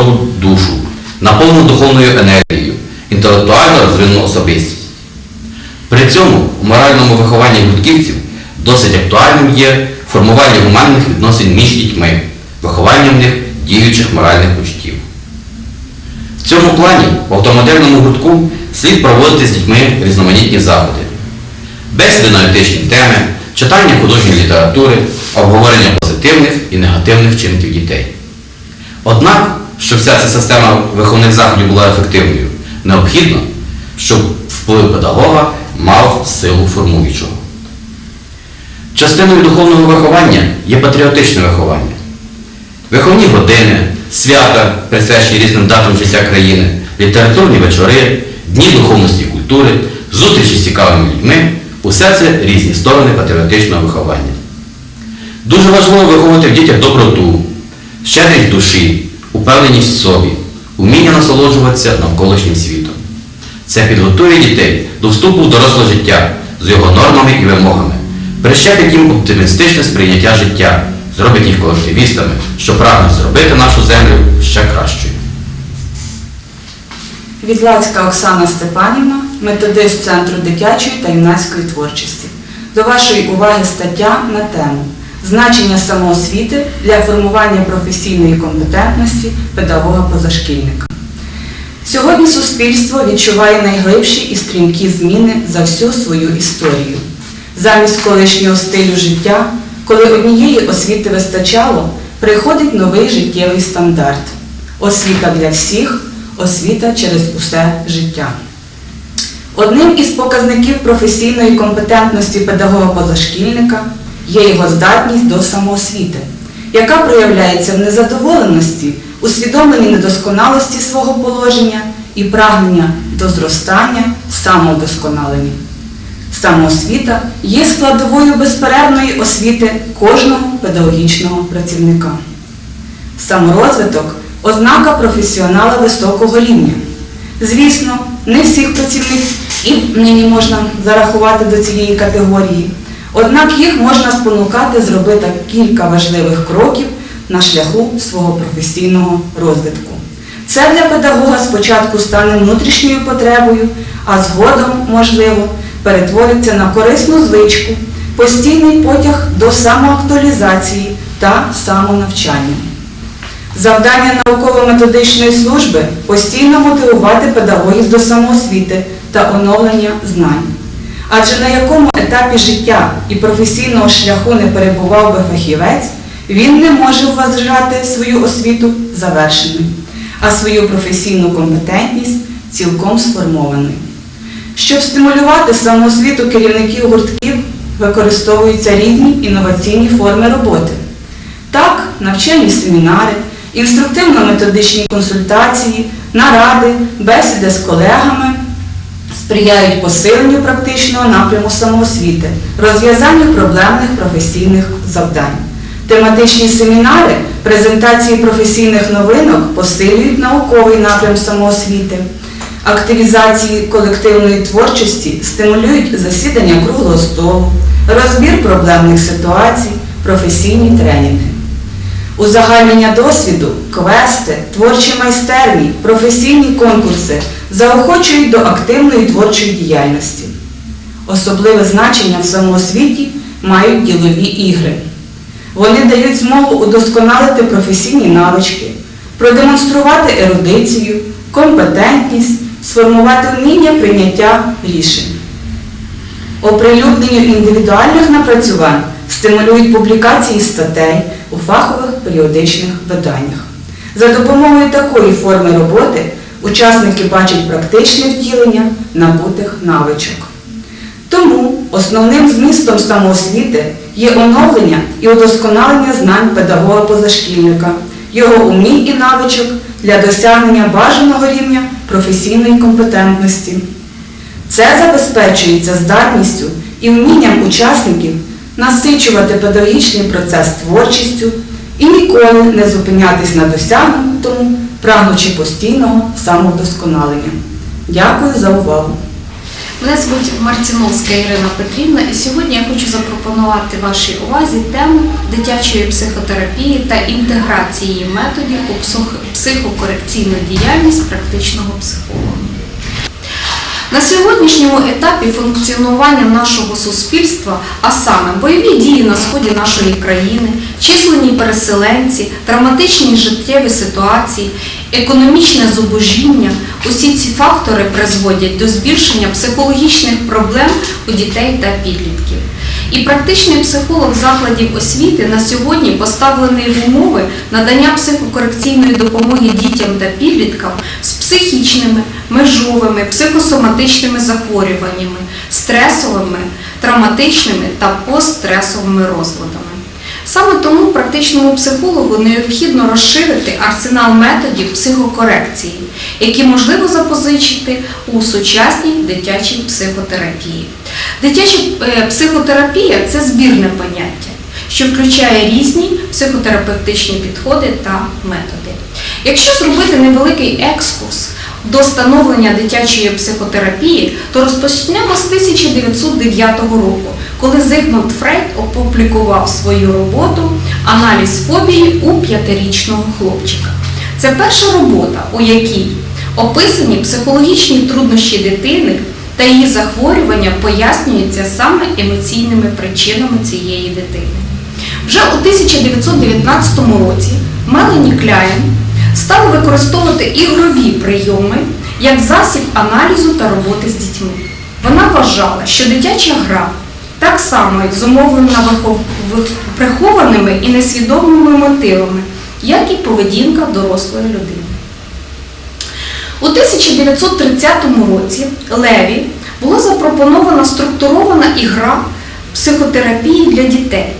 здорову душу, наповнену духовною енергією, інтелектуально розвинену особистість. При цьому у моральному вихованні гуртківців досить актуальним є формування гуманних відносин між дітьми, виховання в них діючих моральних почуттів. В цьому плані в автомодерному гуртку слід проводити з дітьми різноманітні заходи. Бесіди на етичні теми, читання художньої літератури, обговорення позитивних і негативних вчинків дітей. Однак, щоб вся ця система виховних заходів була ефективною, необхідно, щоб вплив педагога мав силу формуючого. Частиною духовного виховання є патріотичне виховання. Виховні години, свята, присвячені різним датам життя країни, літературні вечори, дні духовності і культури, зустрічі з цікавими людьми усе це різні сторони патріотичного виховання. Дуже важливо виховувати в дітях доброту, щедрість душі, упевненість в собі, уміння насолоджуватися навколишнім світом. Це підготує дітей до вступу в доросле життя з його нормами і вимогами, прищепить їм оптимістичне сприйняття життя, зробить їх колективістами, що прагнуть зробити нашу землю ще кращою. Відлацька Оксана Степанівна, методист Центру дитячої та юнацької творчості. До вашої уваги стаття на тему Значення самоосвіти для формування професійної компетентності педагога-позашкільника. Сьогодні суспільство відчуває найглибші і стрімкі зміни за всю свою історію. Замість колишнього стилю життя, коли однієї освіти вистачало, приходить новий життєвий стандарт. Освіта для всіх, освіта через усе життя. Одним із показників професійної компетентності педагога-позашкільника є його здатність до самоосвіти, яка проявляється в незадоволеності, усвідомленні недосконалості свого положення і прагнення до зростання, самовдосконалення. Самоосвіта є складовою безперервної освіти кожного педагогічного працівника. Саморозвиток ознака професіонала високого рівня. Звісно, не всіх працівників і нині можна зарахувати до цієї категорії, однак їх можна спонукати зробити кілька важливих кроків на шляху свого професійного розвитку. Це для педагога спочатку стане внутрішньою потребою, а згодом, можливо, перетвориться на корисну звичку, постійний потяг до самоактуалізації та самонавчання. Завдання науково-методичної служби постійно мотивувати педагогів до самоосвіти та оновлення знань. Адже на якому етапі життя і професійного шляху не перебував би фахівець, він не може вважати свою освіту завершеною, а свою професійну компетентність цілком сформованою. Щоб стимулювати самоосвіту керівників гуртків, використовуються різні інноваційні форми роботи. Так, навчальні семінари, інструктивно-методичні консультації, наради, бесіди з колегами сприяють посиленню практичного напряму самоосвіти, розв'язанню проблемних професійних завдань. Тематичні семінари, презентації професійних новинок посилюють науковий напрям самоосвіти. Активізації колективної творчості стимулюють засідання круглого столу, розбір проблемних ситуацій, професійні тренінги. Узагальнення досвіду, квести, творчі майстерні, професійні конкурси заохочують до активної творчої діяльності. Особливе значення в самоосвіті мають ділові ігри. Вони дають змогу удосконалити професійні навички, продемонструвати ерудицію, компетентність, сформувати вміння прийняття рішень. Оприлюдненню індивідуальних напрацювань стимулюють публікації статей у фахових періодичних виданнях. За допомогою такої форми роботи учасники бачать практичне втілення набутих навичок. Тому основним змістом самоосвіти є оновлення і удосконалення знань педагога-позашкільника, його умінь і навичок для досягнення бажаного рівня професійної компетентності. Це забезпечується здатністю і вмінням учасників насичувати педагогічний процес творчістю і ніколи не зупинятись на досягнутому, прагнучи постійного самовдосконалення. Дякую за увагу. Мене звуть Марціновська Ірина Петрівна, і сьогодні я хочу запропонувати вашій увазі тему дитячої психотерапії та інтеграції методів у психокорекційну діяльність практичного психолога. На сьогоднішньому етапі функціонування нашого суспільства, а саме бойові дії на сході нашої країни, численні переселенці, драматичні життєві ситуації, економічне зубожіння, усі ці фактори призводять до збільшення психологічних проблем у дітей та підлітків. І практичний психолог закладів освіти на сьогодні поставлений в умови надання психокорекційної допомоги дітям та підліткам з психічними, межовими, психосоматичними захворюваннями, стресовими, травматичними та постстресовими розладами. Саме тому практичному психологу необхідно розширити арсенал методів психокорекції, які можливо запозичити у сучасній дитячій психотерапії. Дитяча е, психотерапія це збірне поняття, що включає різні психотерапевтичні підходи та методи. Якщо зробити невеликий екскурс до становлення дитячої психотерапії, то розпочнемо з 1909 року, коли Зигмунд Фрейд опублікував свою роботу Аналіз фобії у п'ятирічного хлопчика. Це перша робота, у якій описані психологічні труднощі дитини та її захворювання пояснюються саме емоційними причинами цієї дитини. Вже у 1919 році Мелані Кляйн стала використовувати ігрові прийоми як засіб аналізу та роботи з дітьми. Вона вважала, що дитяча гра так само зумовлена прихованими і несвідомими мотивами, як і поведінка дорослої людини. У 1930 році Леві була запропонована структурована ігра психотерапії для дітей,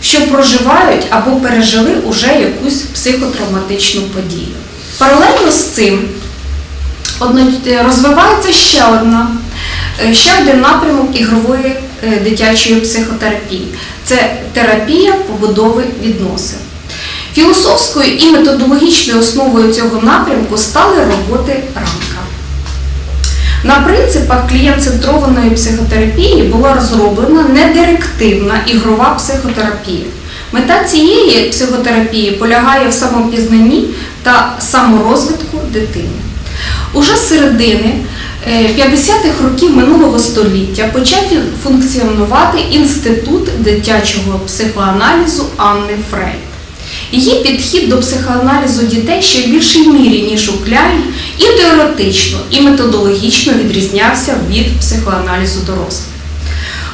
що проживають або пережили уже якусь психотравматичну подію. Паралельно з цим е, розвивається ще одна. е, Ще один напрямок ігрової е, дитячої психотерапії це терапія побудови відносин. Філософською і методологічною основою цього напрямку стали роботи рамка. На принципах клієнт-центрованої психотерапії була розроблена недирективна ігрова психотерапія. Мета цієї психотерапії полягає в самопізнанні та саморозвитку дитини. Уже з середини е, 50-х років минулого століття почав функціонувати інститут дитячого психоаналізу Анни Фрейд. Її підхід до психоаналізу дітей ще в більшій мірі, ніж у Кляйн, і теоретично, і методологічно відрізнявся від психоаналізу дорослих.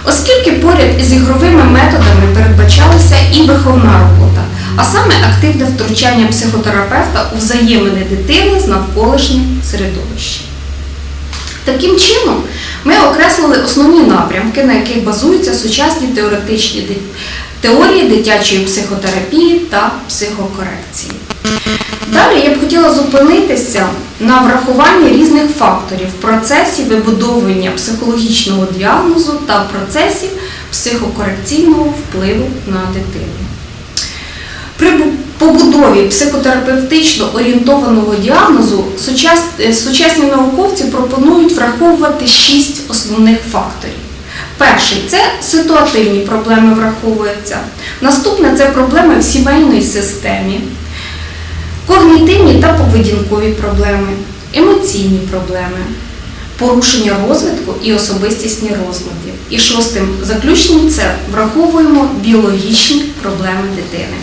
Оскільки поряд із ігровими методами передбачалася і виховна робота, а саме активне втручання психотерапевта у взаємини дитини з навколишнім середовищем. Таким чином, ми окреслили основні напрямки, на яких базуються сучасні теоретичні теорії дитячої психотерапії та психокорекції. Далі я б хотіла зупинитися на врахуванні різних факторів в процесі вибудовування психологічного діагнозу та в процесі психокорекційного впливу на дитину. При побудові психотерапевтично орієнтованого діагнозу е, сучасні науковці пропонують враховувати шість основних факторів. Перший це ситуативні проблеми враховуються. Наступне це проблеми в сімейній системі, когнітивні та поведінкові проблеми, емоційні проблеми, порушення розвитку і особистісні розлади. І шостим заключним це враховуємо біологічні проблеми дитини.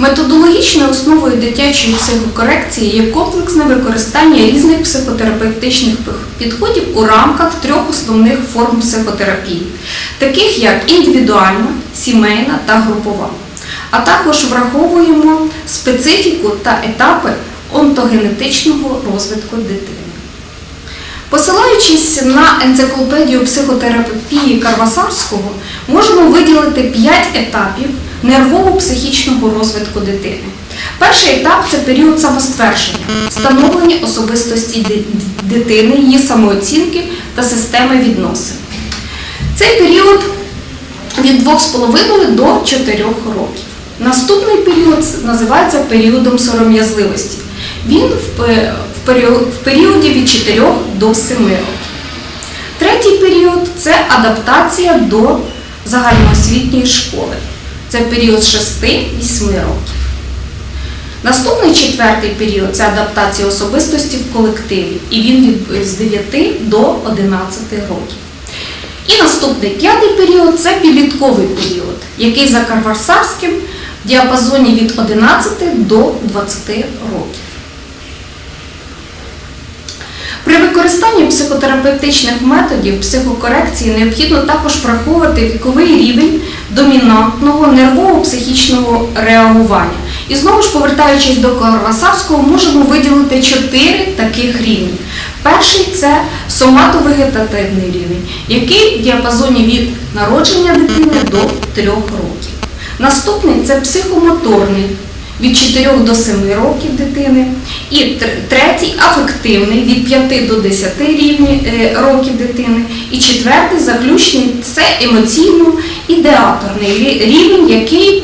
Методологічною основою дитячої психокорекції є комплексне використання різних психотерапевтичних підходів у рамках трьох основних форм психотерапії, таких як індивідуальна, сімейна та групова. А також враховуємо специфіку та етапи онтогенетичного розвитку дитини. Посилаючись на енциклопедію психотерапії Карвасарського, можемо виділити 5 етапів нервово-психічного розвитку дитини. Перший етап це період самоствердження, становлення особистості дитини, її самооцінки та системи відносин. Цей період від 2,5 до 4 років. Наступний період називається періодом сором'язливості. Він в періоді від 4 до 7 років. Третій період це адаптація до загальноосвітньої школи. Це період з 6-8 років. Наступний четвертий період це адаптація особистості в колективі, і він з 9 до 11 років. І наступний п'ятий період це підлітковий період, який за Карварсарським в діапазоні від 11 до 20 років. При використанні психотерапевтичних методів психокорекції необхідно також враховувати віковий рівень домінантного нервово-психічного реагування. І знову ж повертаючись до Карвасарського, можемо виділити чотири таких рівні. Перший це соматовегетативний рівень, який в діапазоні від народження дитини до 3 років. Наступний це психомоторний від 4 до 7 років дитини. І третій афективний від 5 до 10 рівні, е, років дитини. І четвертий заключний це емоційно-ідеаторний рівень, який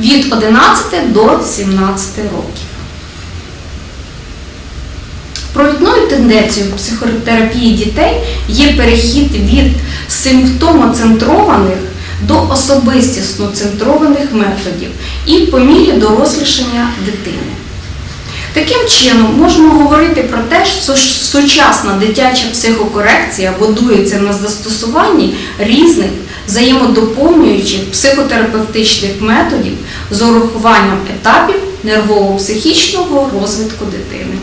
від 11 до 17 років. Провідною тенденцією психотерапії дітей є перехід від симптомоцентрованих до особистісно центрованих методів і по мірі дорослішання дитини. Таким чином, можемо говорити про те, що сучасна дитяча психокорекція будується на застосуванні різних взаємодоповнюючих психотерапевтичних методів з урахуванням етапів нервово-психічного розвитку дитини.